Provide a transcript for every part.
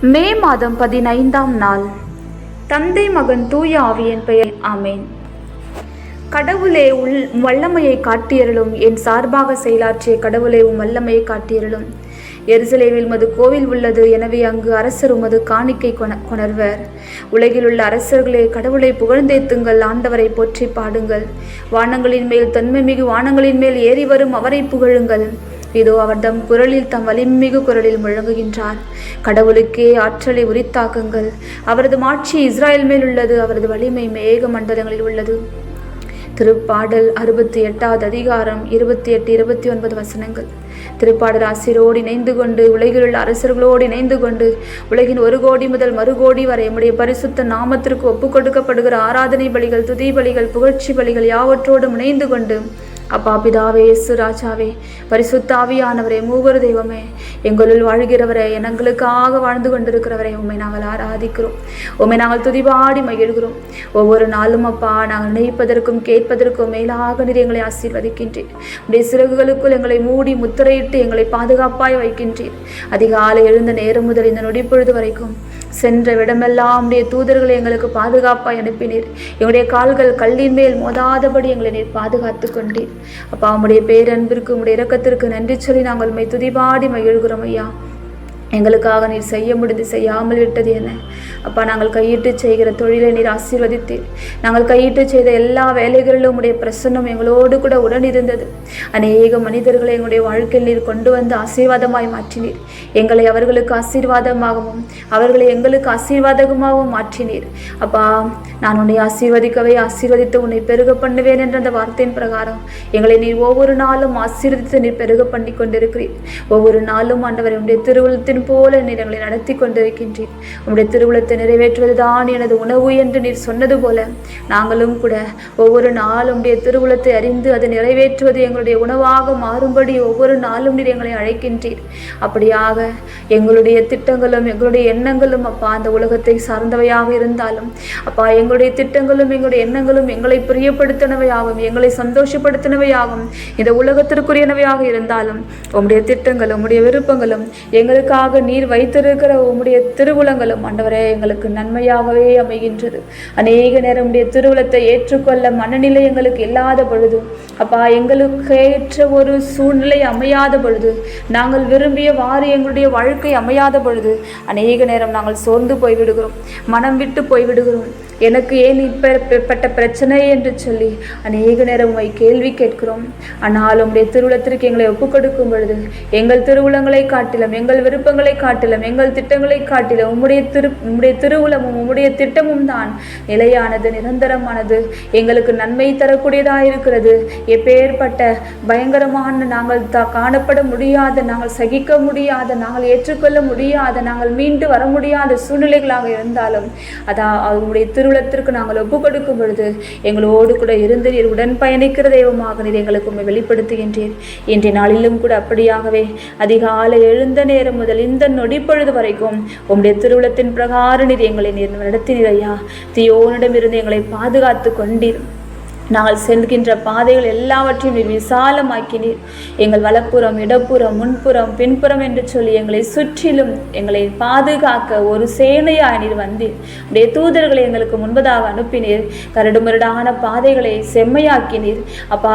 மே மாதம் பதினைந்தாம் நாள். தந்தை மகன் தூய ஆவியின் பெயர். ஆமேன். கடவுளே உள் வல்லமையை காட்டியருளும். என் சார்பாக செயலாற்றிய கடவுளே உம் வல்லமையை காட்டியருளும். எருசலேமில் மது கோவில் உள்ளது. எனவே அங்கு அரசர் உமது காணிக்கை கொண கொணர்வர். உலகில் உள்ள அரசர்களே கடவுளை புகழ்ந்தேத்துங்கள். ஆண்டவரை போற்றி பாடுங்கள். வானங்களின் மேல் தன்மை மிகு வானங்களின் மேல் ஏறி வரும். அவரை புகழுங்கள். இதோ அவர் தம் குரலில் தம் வலிமிகு குரலில் முழங்குகின்றார். கடவுளுக்கே ஆற்றலை உரித்தாக்குங்கள். அவரது மாட்சி இஸ்ராயல் மேல் உள்ளது. அவரது வலிமை மேக மண்டலங்களில் உள்ளது. திருப்பாடல் அறுபத்தி எட்டாவது அதிகாரம் இருபத்தி எட்டு இருபத்தி ஒன்பது வசனங்கள். திருப்பாடல் ஆசிரியரோடு இணைந்து கொண்டு உலகில் உள்ள அரசர்களோடு இணைந்து கொண்டு உலகின் ஒரு கோடி முதல் மறு கோடி வரை நம்முடைய பரிசுத்த நாமத்திற்கு ஒப்புக் கொடுக்கப்படுகிற ஆராதனை பலிகள் துதி பலிகள் புகழ்ச்சி பலிகள் யாவற்றோடும் இணைந்து கொண்டு அப்பா பிதாவே இயேசு ராஜாவே பரிசுத்தாவியானவரே மூவர் தெய்வமே எங்களுள் வாழ்கிறவரே எங்களுக்காக வாழ்ந்து கொண்டிருக்கிறவரே உண்மை நாங்கள் ஆராதிக்கிறோம். உண்மை நாங்கள் துதிபாடி மகிழ்கிறோம். ஒவ்வொரு நாளும் அப்பா நாங்கள் நினைப்பதற்கும் கேட்பதற்கும் மேலாக நீர் எங்களை ஆசீர்வதிக்கின்றேன் உடைய சிறகுகளுக்குள் எங்களை மூடி முத்திரையிட்டு எங்களை பாதுகாப்பாய் வைக்கின்றேன் அதிகாலை எழுந்த நேரம் முதல் இந்த நொடிப்பொழுது வரைக்கும் சென்ற விடமெல்லாம் உடைய தூதர்களை எங்களுக்கு பாதுகாப்பாக அனுப்பினீர். எங்களுடைய கால்கள் கல்லின் மேல் மோதாதபடி எங்களை நீர் பாதுகாத்து கொண்டீர். அப்பா உங்களுடைய பேரன்பிற்கு உங்களுடைய இரக்கத்திற்கு நன்றி சொல்லி நாங்கள் உண்மை துதிபாடி மகிழ்கிறோம் ஐயா. எங்களுக்காக நீர் செய்ய முடிந்து செய்யாமல் விட்டது என்ன அப்பா நாங்கள் கையிட்டு செய்கிற தொழிலை நீர் ஆசீர்வதித்தீர். நாங்கள் கையிட்டு செய்த எல்லா வேலைகளிலும் உடைய பிரசன்னம் எங்களோடு கூட உடன் இருந்தது அநேக மனிதர்களை எங்களுடைய வாழ்க்கையில் நீர் கொண்டு வந்து ஆசீர்வாதமாய் மாற்றினீர். எங்களை அவர்களுக்கு ஆசீர்வாதமாகவும் அவர்களை எங்களுக்கு ஆசீர்வாதமாகவும் மாற்றினீர். அப்பா நான் உன்னை ஆசீர்வதிக்கவே ஆசீர்வதித்து உன்னை பெருக பண்ணுவேன் என்ற அந்த வார்த்தையின் பிரகாரம் எங்களை நீர் ஒவ்வொரு நாளும் ஆசீர்வதித்து நீர் பெருக பண்ணி கொண்டிருக்கிறீர் ஒவ்வொரு நாளும் ஆண்டவர் உடைய திருவுளத்தின் போல நீர் எங்களை நடத்தி கொண்டிருக்கின்றீர். உங்களுடைய திருவுளத்தை நிறைவேற்றுவதுதான் எனது உணவு என்று நீர் சொன்னது போல. நாங்களும் கூட ஒவ்வொரு நாளும் உடைய திருவுளத்தை அறிந்து அதை நிறைவேற்றுவது எங்களுடைய உணவாக மாறும்படி ஒவ்வொரு நாளும் நீர் எங்களை அழைக்கின்றீர். அப்படியாக எங்களுடைய திட்டங்களும் எங்களுடைய எண்ணங்களும் அப்பா அந்த உலகத்தை சார்ந்தவையாக இருந்தாலும் அப்பா எங்களுடைய திட்டங்களும் எங்களுடைய எண்ணங்களும் எங்களை பிரியப்படுத்தினவையாகும் எங்களை சந்தோஷப்படுத்தினவையாகும் இந்த உலகத்திற்குரியனவையாக இருந்தாலும் உங்களுடைய திட்டங்களும் உங்களுடைய விருப்பங்களும் எங்களுக்காக நீர் வைத்திருக்கிற உம்முடைய திருவுளங்களும் ஆண்டவரே எங்களுக்கு நன்மையாகவே அமைகின்றது. அநேக நேரம் உடைய திருவுளத்தை ஏற்றுக்கொள்ள மனநிலை எங்களுக்கு இல்லாத பொழுது அப்பா எங்களுக்கு ஏற்ற ஒரு சூழ்நிலை அமையாத பொழுது நாங்கள் விரும்பியவாறு எங்களுடைய வாழ்க்கை அமையாத பொழுது அநேக நேரம் நாங்கள் சோர்ந்து போய்விடுகிறோம் மனம் விட்டு போய்விடுகிறோம். எனக்கு ஏன் இப்பேற்பட்ட பிரச்சனை என்று சொல்லி அநேக நேரம் உமை கேள்வி கேட்கிறோம். ஆனால் உங்களுடைய திருவுளத்திற்கு எங்களை ஒப்புக் கொடுக்கும் பொழுது எங்கள் திருவுளங்களை காட்டிலும் எங்கள் விருப்பங்களை காட்டிலும் எங்கள் திட்டங்களை காட்டிலும் உம்முடைய திரு உம்முடைய திருவுளமும் உம்முடைய திட்டமும் தான் நிலையானது நிரந்தரமானது. எங்களுக்கு நன்மை தரக்கூடியதாக இருக்கிறது. எப்பேற்பட்ட பயங்கரமான நாங்கள் த காணப்பட முடியாத நாங்கள் சகிக்க முடியாத நாங்கள் ஏற்றுக்கொள்ள முடியாத நாங்கள் மீண்டு வர முடியாத சூழ்நிலைகளாக இருந்தாலும் அதா அவருடைய திருவிழத்திற்கு நாங்கள் ஒப்பு கொடுக்கும் பொழுது எங்களோடு கூட இருந்து நீர் உடன் பயணிக்கிற தெய்வமாக நீர் எங்களுக்கு உண்மை வெளிப்படுத்துகின்றீர். இன்றைய நாளிலும் கூட அப்படியாகவே அதிகாலை எழுந்த நேரம் முதல் இந்த நொடிப்பொழுது வரைக்கும் உம்முடைய திருவிழத்தின் பிரகார நீர் எங்களை நீர் நடத்தினீர் ஐயா. தியோனிடமிருந்து எங்களை பாதுகாத்து கொண்டீர். நாங்கள் செல்கின்ற பாதைகள் எல்லாவற்றையும் நீர் விசாலமாக்கினீர் எங்கள் வலப்புறம் இடப்புறம் முன்புறம் பின்புறம் என்று சொல்லி எங்களை சுற்றிலும் எங்களை பாதுகாக்க ஒரு சேனையாய் நீர் வந்தீர். உடைய தூதர்களை எங்களுக்கு முன்பதாக அனுப்பினீர். கரடுமுரடான பாதைகளை செம்மையாக்கினீர் அப்பா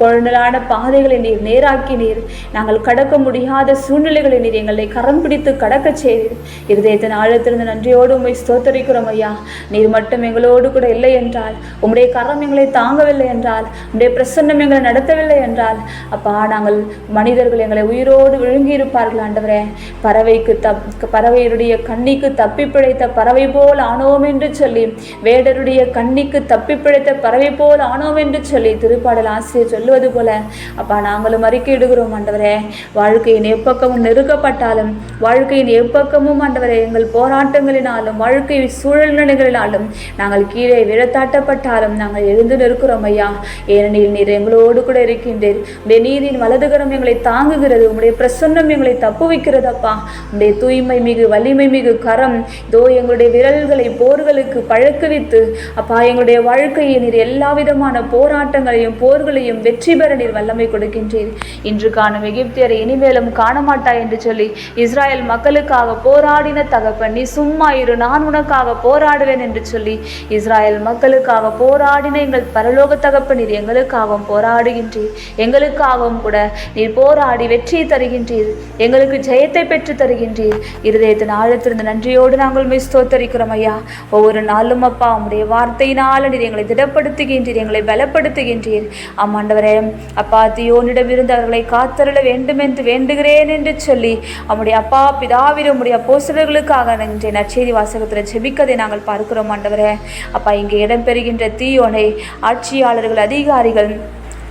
குழந்தலான பாதைகளை நீர் நேராக்கினீர் நாங்கள் கடக்க முடியாத சூழ்நிலைகளை நீர் எங்களை கரம் பிடித்து கடக்கச் செய்தீர். இருதயத்தின் ஆழத்திலிருந்து நன்றியோடு உம்மை ஸ்தோத்தரிக்கிறோம் ஐயா. நீர் மட்டும் எங்களோடு கூட இல்லை என்றால் உம்முடைய கரம் எங்களை தாங்கவில்லை என்றால் உம்முடைய பிரசன்னம் எங்களை நடத்தவில்லை என்றால் அப்பா நாங்கள் மனிதர்கள் எங்களை உயிரோடு விழுங்கி இருப்பார்கள் ஆண்டவரே. பறவைக்கு தப் பறவையுடைய கண்ணிக்கு தப்பி பிழைத்த பறவை போல் ஆனோம் என்று சொல்லி வேடருடைய கண்ணிக்கு தப்பி பிழைத்த பறவை போல் ஆனோம் என்று சொல்லி திருப்பாடல் ஆசிரியர் சொல்லுவது போல அப்பா நாங்களும் அறிக்கையிடுகிறோம் ஆண்டவரே. வாழ்க்கையின் எப்பக்கமும் நெருக்கப்பட்டாலும் வாழ்க்கையின் எப்பக்கமும் ஆண்டவரே எங்கள் போராட்டங்களினாலும் வாழ்க்கை சூழ்நிலைகளினாலும் நாங்கள் கீழே விழத்தாட்டப்பட்டாலும் நாங்கள் எழுந்து இருக்கிறோம் ஐயா. ஏனெனில் நீர் எங்களோடு கூட இருக்கின்றீர். உடைய நீரின் வலதுகரம் எங்களை தாங்குகிறது. உடைய பிரசன்னம் எங்களை தப்பு வைக்கிறதப்பா உடைய தூய்மை மிகு வலிமை மிகு கரம். இதோ எங்களுடைய விரல்களை போர்களுக்கு பழக்குவித்து அப்பா எங்களுடைய வாழ்க்கையை நீர் எல்லா விதமான போராட்டங்களையும் போர்களையும் வெற்றி பெற நீர் வல்லமை கொடுக்கின்றீர். இன்று காணும் எகிப்தியரை இனிமேலும் காணமாட்டாய் என்று சொல்லி இஸ்ராயல் மக்களுக்காக போராடின தகப்பன் நீ சும்மா இரு நான் உனக்காக போராடுவேன் என்று சொல்லி இஸ்ராயல் மக்களுக்காக போராடின எங்கள் பரலோக தகப்ப நீர் எங்களுக்காகவும் போராடுகின்றீர். எங்களுக்காகவும் கூட நீர் போராடி வெற்றியை தருகின்றீர். எங்களுக்கு ஜெயத்தை பெற்று தருகின்றீர். இருதயத்தின் ஆழத்திலிருந்து நன்றியோடு நாங்கள் உம்மை ஸ்தோத்தரிக்கிறோம் ஐயா. ஒவ்வொரு நாளும் அப்பா உம்முடைய வார்த்தையினால் நீர் எங்களை திடப்படுத்துகின்றீர் எங்களை பலப்படுத்துகின்றீர். ஆமாண்டவரே அப்பா தியோனிடமிருந்து அவர்களை காத்தருள வேண்டும் என்று வேண்டுகிறேன் என்று சொல்லி அவருடைய அப்பா பிதாவிடமுடைய உம்முடைய அப்போஸ்தலர்களுக்காக இன்றைய நச்செய்தி வாசகத்தில் ஜெபிக்கதை நாங்கள் பார்க்கிறோம் ஆண்டவரே. அப்பா இங்கே இடம்பெறுகின்ற தீயோனை ஆட்சியாளர்கள் அதிகாரிகள்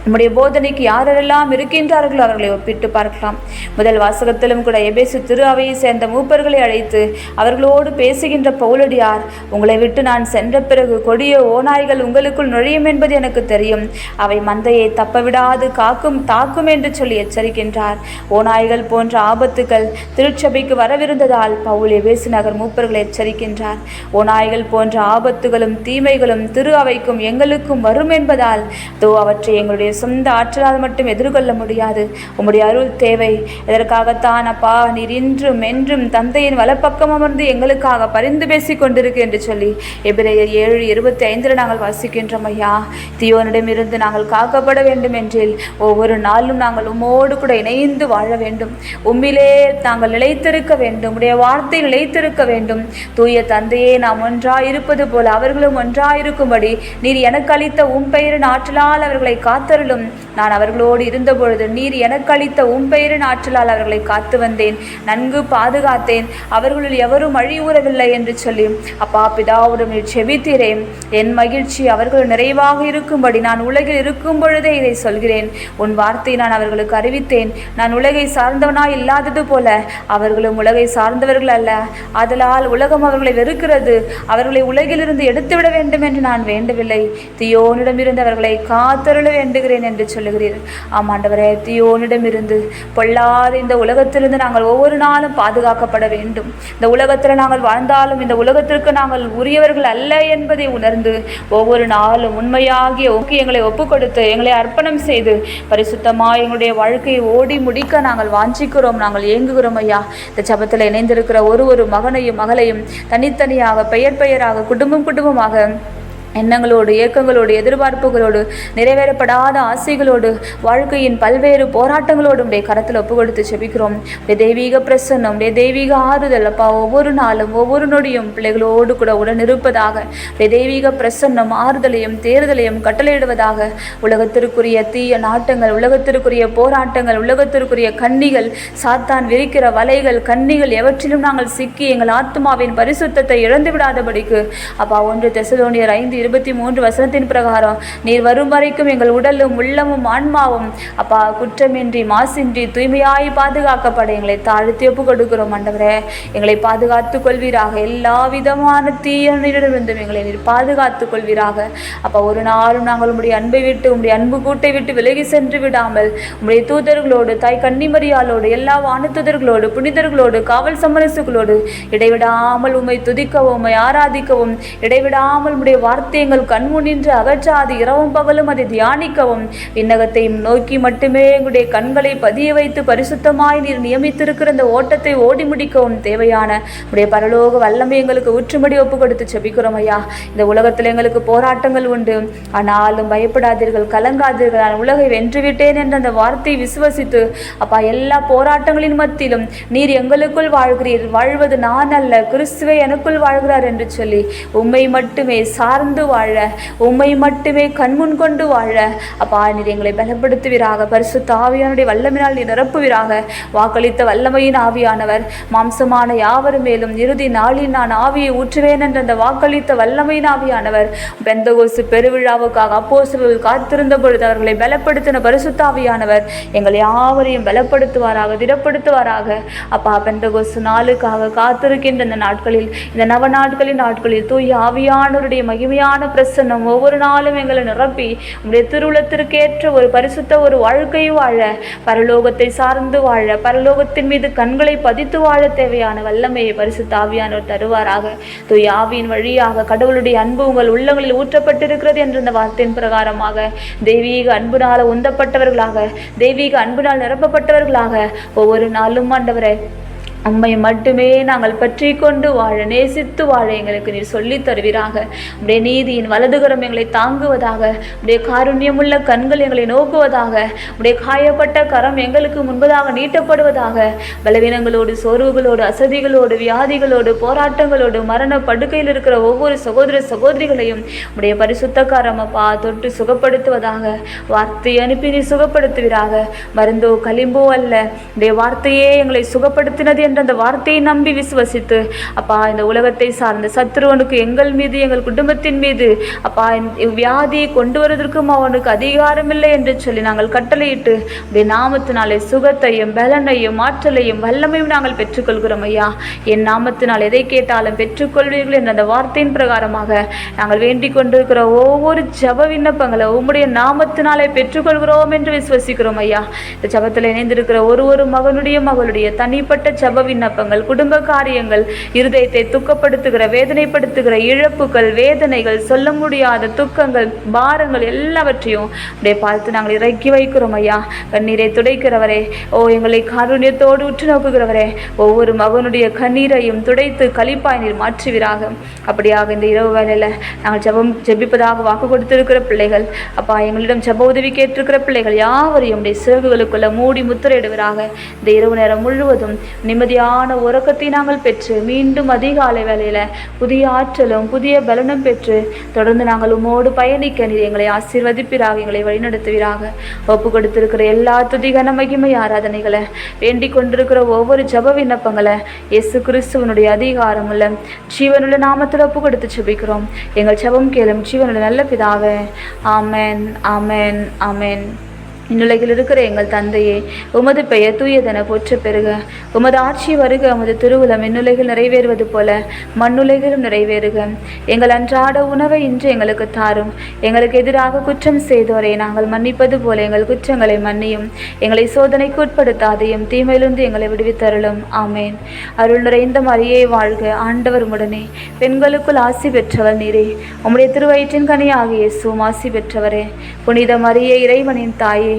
நம்முடைய போதனைக்கு யாரெல்லாம் இருக்கின்றார்களோ அவர்களை ஒப்பிட்டு பார்க்கலாம். முதல் வாசகத்திலும் கூட எபேசு திரு அவையை சேர்ந்த மூப்பர்களை அழைத்து அவர்களோடு பேசுகின்ற பவுலடியார் உங்களை விட்டு நான் சென்ற பிறகு கொடிய ஓநாய்கள் உங்களுக்குள் நுழையும் என்பது எனக்கு தெரியும். அவை மந்தையை தப்பவிடாது காக்கும் தாக்கும் என்று சொல்லி எச்சரிக்கின்றார். ஓநாய்கள் போன்ற ஆபத்துகள் திருச்சபைக்கு வரவிருந்ததால் பவுல் எபேசு நகர் மூப்பர்களை எச்சரிக்கின்றார். ஓநாய்கள் போன்ற ஆபத்துகளும் தீமைகளும் திரு அவைக்கும் எங்களுக்கும் வரும் என்பதால் தோ அவற்றை எங்களுடைய சொந்த ஆற்றலால் மட்டும் எதிர்கொள்ள முடியாது. உம்முடைய அருள் தேவை. இதற்காகத்தான் அப்பா நீர் இன்றும் என்றும் தந்தையின் வலப்பக்கம் அமர்ந்து எங்களுக்காக பரிந்து பேசி கொண்டிருக்கு என்று சொல்லி எபிரேயர் ஏழு இருபத்தி ஐந்தில் நாங்கள் வாசிக்கின்றோம் ஐயா தீயோனிடமிருந்து நாங்கள் காக்கப்பட வேண்டும் என்றில் ஒவ்வொரு நாளும் நாங்கள் உம்மோடு கூட இணைந்து வாழ வேண்டும். உம்மிலே நாங்கள் நிலைத்திருக்க வேண்டும். உடைய வார்த்தை நிலைத்திருக்க வேண்டும். தூய தந்தையே நாம் ஒன்றாயிருப்பது போல அவர்களும் ஒன்றாயிருக்கும்படி நீர் எனக்கு அளித்த உம் பெயரின் ஆற்றலால் அவர்களை அனைவரிலும் நான் அவர்களோடு இருந்தபொழுது நீர் எனக்கு அளித்த உம்பெயரின் ஆற்றலால் அவர்களை காத்து வந்தேன். நன்கு பாதுகாத்தேன். அவர்களுள் எவரும் அழிவுறவில்லை என்று சொல்லி அப்பா பிதாவுடன் நீர் செபித்தீரேன் என் மகிழ்ச்சி அவர்கள் நிறைவாக இருக்கும்படி நான் உலகில் இருக்கும் பொழுதே இதை சொல்கிறேன். உன் வார்த்தை நான் அவர்களுக்கு அறிவித்தேன். நான் உலகை சார்ந்தவனாய் இல்லாதது போல அவர்களும் உலகை சார்ந்தவர்கள் அல்ல. ஆதலால் உலகம் அவர்களை வெறுக்கிறது. அவர்களை உலகிலிருந்து எடுத்துவிட வேண்டும் என்று நான் வேண்டவில்லை. தீயோனிடமிருந்து அவர்களை காத்தருள வேண்டுகிறேன். என்று சொல்லுகிறீர். ஆமாண்டவரே தீயோனிடமிருந்து பொல்லாத இந்த உலகத்திலிருந்து நாங்கள் ஒவ்வொரு நாளும் பாதுகாக்கப்பட வேண்டும். இந்த உலகத்தில் நாங்கள் வாழ்ந்தாலும் இந்த உலகத்திற்கு நாங்கள் உரியவர்கள் அல்ல என்பதை உணர்ந்து ஒவ்வொரு நாளும் உண்மையாகிய எங்களை ஒப்புக் கொடுத்து எங்களை அர்ப்பணம் செய்து பரிசுத்தமாக எங்களுடைய வாழ்க்கையை ஓடி முடிக்க நாங்கள் வாஞ்சிக்கிறோம் நாங்கள் ஏங்குகிறோம் ஐயா. இந்த சபத்தில் இணைந்திருக்கிற ஒரு ஒரு மகனையும் மகளையும் தனித்தனியாக பெயர் பெயராக குடும்பம் குடும்பமாக எண்ணங்களோடு ஏக்கங்களோடு எதிர்பார்ப்புகளோடு நிறைவேறப்படாத ஆசைகளோடு வாழ்க்கையின் பல்வேறு போராட்டங்களோடு உடைய கரத்தில் ஒப்பு கொடுத்து செபிக்கிறோம். உடைய தெய்வீக பிரசன்னம் உடைய தெய்வீக ஆறுதல் அப்பா ஒவ்வொரு நாளும் ஒவ்வொரு நொடியும் பிள்ளைகளோடு கூட உடன் இருப்பதாக உடைய தெய்வீக பிரசன்னம் ஆறுதலையும் தேர்தலையும் கட்டளையிடுவதாக உலகத்திற்குரிய தீய நாட்டங்கள் உலகத்திற்குரிய போராட்டங்கள் உலகத்திற்குரிய கன்னிகள் சாத்தான் விரிக்கிற வலைகள் கன்னிகள் எவற்றிலும் நாங்கள் சிக்கி எங்கள் ஆத்மாவின் பரிசுத்தத்தை இழந்து விடாதபடிக்கு அப்பா ஒன்று தெசலோனியர் ஐந்து இருபத்தி மூன்று வசனத்தின் பிரகாரம் நீர் வரும் வரைக்கும் எங்கள் உடலும் உள்ளமும் ஆன்மாவும் அப்பா குற்றமின்றி மாசின்றி தூய்மையாய் பாதுகாக்கப்பட எங்களை தாழ்த்தி ஒப்பு கொடுக்கிறோம் ஆண்டவரே. எங்களை பாதுகாத்துக் கொள்வீராக. எல்லா விதமான தீயனிடமிருந்தும் எங்களை நீர் பாதுகாத்துக் கொள்வீராக. அப்பா ஒரு நாளும் நாங்கள் உடைய அன்பை விட்டு உடைய அன்பு கூட்டை விட்டு விலகி சென்று விடாமல் உடைய தூதர்களோடு தாய் கன்னிமரியாலோடு எல்லா வானத்துதர்களோடு புனிதர்களோடு காவல் சமரசுகளோடு இடைவிடாமல் உம்மை துதிக்கவும் உம்மை ஆராதிக்கவும் இடைவிடாமல் உடைய வார்த்தை எங்கள் கண்முனின்று அகற்றாது இரவும் பகலும் அதை தியானிக்கவும். விண்ணகத்தையும் நோக்கி மட்டுமே எங்களுடைய கண்களை பதிய வைத்து பரிசுத்தமாய் நீர் நியமித்திருக்கிற இந்த ஓட்டத்தை ஓடி முடிக்கவும் தேவையான. உடைய பரலோக வல்லமை எங்களுக்கு ஊற்றுமடி ஒப்பு கொடுத்து செபிக்கிறோம் ஐயா. இந்த உலகத்தில் எங்களுக்கு போராட்டங்கள் உண்டு. ஆனாலும் பயப்படாதீர்கள் கலங்காதீர்கள். நான் உலகை வென்றுவிட்டேன் என்ற அந்த வார்த்தையை விசுவசித்து அப்பா எல்லா போராட்டங்களின் மத்தியிலும் நீர் எங்களுக்குள் வாழ்கிறீர். வாழ்வது நான் அல்ல கிறிஸ்துவே எனக்குள் வாழ்கிறார் என்று சொல்லி உம்மை மட்டுமே சார்ந்து வாழ. உம்மை மட்டுமே கண்முன் கொண்டு வாழ. அப்பா நீர் எங்களை பலப்படுத்துவீராக. பரிசு தாவியானுடைய வல்லமினால் நீர் நிரப்புவீராக. வாக்களித்த வல்லமையின் ஆவியானவர் மாம்சமான யாவர் மேலும் இறுதி நாளில் நான் ஆவியை ஊற்றுவேன் என்ற அந்த வாக்களித்த வல்லமையின் ஆவியானவர் பெந்தகோசு பெருவிழாவுக்காக அப்போ காத்திருந்த பொழுது அவர்களை பலப்படுத்தின பரிசுத்தாவியானவர் எங்களை யாவரையும் பலப்படுத்துவாராக திடப்படுத்துவாராக. அப்பா பெந்தகோசு நாளுக்காக காத்திருக்கின்ற இந்த நாட்களில் இந்த நவ நாட்களின் நாட்களில் தூய் ஆவியானவருடைய மகிமையான மகிமையான பிரசன்னம் ஒவ்வொரு நாளும் எங்களை நிரப்பி உங்களுடைய திருவுளத்திற்கேற்ற ஒரு பரிசுத்த ஒரு வாழ்க்கை வாழ பரலோகத்தை சார்ந்து வாழ பரலோகத்தின் மீது கண்களை பதித்து வாழ தேவையான வல்லமையை பரிசுத்த ஆவியானவர் தருவாராக. தூய் ஆவியின் வழியாக கடவுளுடைய அன்பு உங்கள் உள்ளங்களில் ஊற்றப்பட்டிருக்கிறது என்ற இந்த வார்த்தையின் பிரகாரமாக தெய்வீக அன்புனால உந்தப்பட்டவர்களாக தெய்வீக அன்பினால் நிரப்பப்பட்டவர்களாக ஒவ்வொரு நாளும் ஆண்டவரை உம்மை மட்டுமே நாங்கள் பற்றி கொண்டு வாழ நேசித்து வாழ எங்களுக்கு நீர் சொல்லித் தருவீராக. உடைய நீதியின் வலதுகரம் எங்களை தாங்குவதாக உடைய காருண்யமுள்ள கண்கள் எங்களை நோக்குவதாக உடைய காயப்பட்ட கரம் எங்களுக்கு முன்பதாக நீட்டப்படுவதாக பலவீனங்களோடு சோர்வுகளோடு அசதிகளோடு வியாதிகளோடு போராட்டங்களோடு மரண படுக்கையில் இருக்கிற ஒவ்வொரு சகோதர சகோதரிகளையும் உடைய பரிசுத்த அப்பா தொட்டு சுகப்படுத்துவதாக வார்த்தையை அனுப்பி நீ சுகப்படுத்துவீராக. மருந்தோ களிம்போ அல்ல உடைய வார்த்தையே எங்களை சுகப்படுத்தினது என்ற அந்த வார்த்தையை நம்பி விசுவசித்து அப்பா இந்த உலகத்தை சார்ந்த சத்ருவனுக்கு எங்கள் மீது எங்கள் குடும்பத்தின் மீது அப்பா வியாதியை கொண்டு வருவதற்கும் அவனுக்கு அதிகாரம் இல்லை என்று சொல்லி நாங்கள் கட்டளையிட்டு உடைய நாமத்தினாலே சுகத்தையும் பலனையும் ஆற்றலையும் வல்லமையும் நாங்கள் பெற்றுக்கொள்கிறோம் ஐயா. என் நாமத்தினால் எதை கேட்டாலும் பெற்றுக்கொள்வீர்கள் என்ற அந்த வார்த்தையின் பிரகாரமாக நாங்கள் வேண்டிக் கொண்டிருக்கிற ஒவ்வொரு ஜப விண்ணப்பங்களை உம்முடைய நாமத்தினாலே பெற்றுக்கொள்கிறோம் என்று விசுவசிக்கிறோம் ஐயா. இந்த ஜபத்தில் இணைந்திருக்கிற ஒரு ஒரு மகனுடைய மகளுடைய தனிப்பட்ட ஜப விண்ணப்பங்கள் குடும்ப காரியங்கள் இருதயத்தை துக்கப்படுத்துகிற வேதனைப்படுத்துகிற இழப்புகள் வேதனைகள் சொல்ல முடியாத துக்கங்கள் பாரங்கள் எல்லாவற்றையும் அப்படியே பார்த்து நாங்கள் இறக்கி வைக்கிறோம் ஐயா. கண்ணீரை துடைக்கிறவரே ஓ எங்களை காருண்யத்தோடு உற்று நோக்குகிறவரே ஒவ்வொரு மகனுடைய கண்ணீரையும் துடைத்து கழிப்பாய் நீர் மாற்றுவீராக. அப்படியாக இந்த இரவு வேலையில் நாங்கள் ஜபம் ஜெபிப்பதாக வாக்கு கொடுத்திருக்கிற பிள்ளைகள் அப்பா எங்களிடம் ஜெப உதவி கேட்டிருக்கிற பிள்ளைகள் யாவரையும் உடைய சிறகுகளுக்குள்ள மூடி முத்திரையிடுவராக. இந்த இரவு நேரம் முழுவதும் நிம்மதியான உறக்கத்தை நாங்கள் பெற்று மீண்டும் அதிகாலை வேலையில் புதிய ஆற்றலும் புதிய பலனும் பெற்று தொடர்ந்து நாங்கள் உமோடு பயணிக்க நீர் எங்களை ஆசீர்வதிப்பிறாக எங்களை வழிநடத்துவீராக. ஒப்பு கொடுத்திருக்கிற எல்லா துதிகன மகிமை ஆராதனைகளை வேண்டிக் கொண்டிருக்கிற ஒவ்வொரு ஜப விண்ணப்பங்களை இயேசு கிறிஸ்துவனுடைய அதிகாரம் உள்ள ஜீவனுள்ள நாமத்தில் ஒப்பு கொடுத்து ஜபிக்கிறோம். எங்கள் ஜெபம் கேளும் ஜீவனுள்ள நல்ல பிதாவே. ஆமேன் ஆமேன் ஆமேன். இந்னுலகில் இருக்கிற எங்கள் தந்தையே உமது பெயர் தூயதென போற்ற பெறுக. உமது ஆட்சி வருக உமது திருவுளம் இந்னுலகில் நிறைவேறுவது போல மண்ணுலகிலும் நிறைவேறுக. எங்கள் அன்றாட உணவை இன்று எங்களுக்கு தாரும். எங்களுக்கு எதிராக குற்றம் செய்தோரை நாங்கள் மன்னிப்பது போல எங்கள் குற்றங்களை மன்னியும். எங்களை சோதனைக்கு உட்படுத்தாதையும் தீமையிலிருந்து எங்களை விடுவித்தருளும். ஆமேன். அருள் நிறைந்த மரியை வாழ்க ஆண்டவர் உடனே பெண்களுக்குள் ஆசி பெற்றவர் நீரே. உம்முடைய திருவயிற்றின் கனியாகிய இயேசுவும் ஆசி பெற்றவரே. புனித மரியே இறைவனின் தாயே.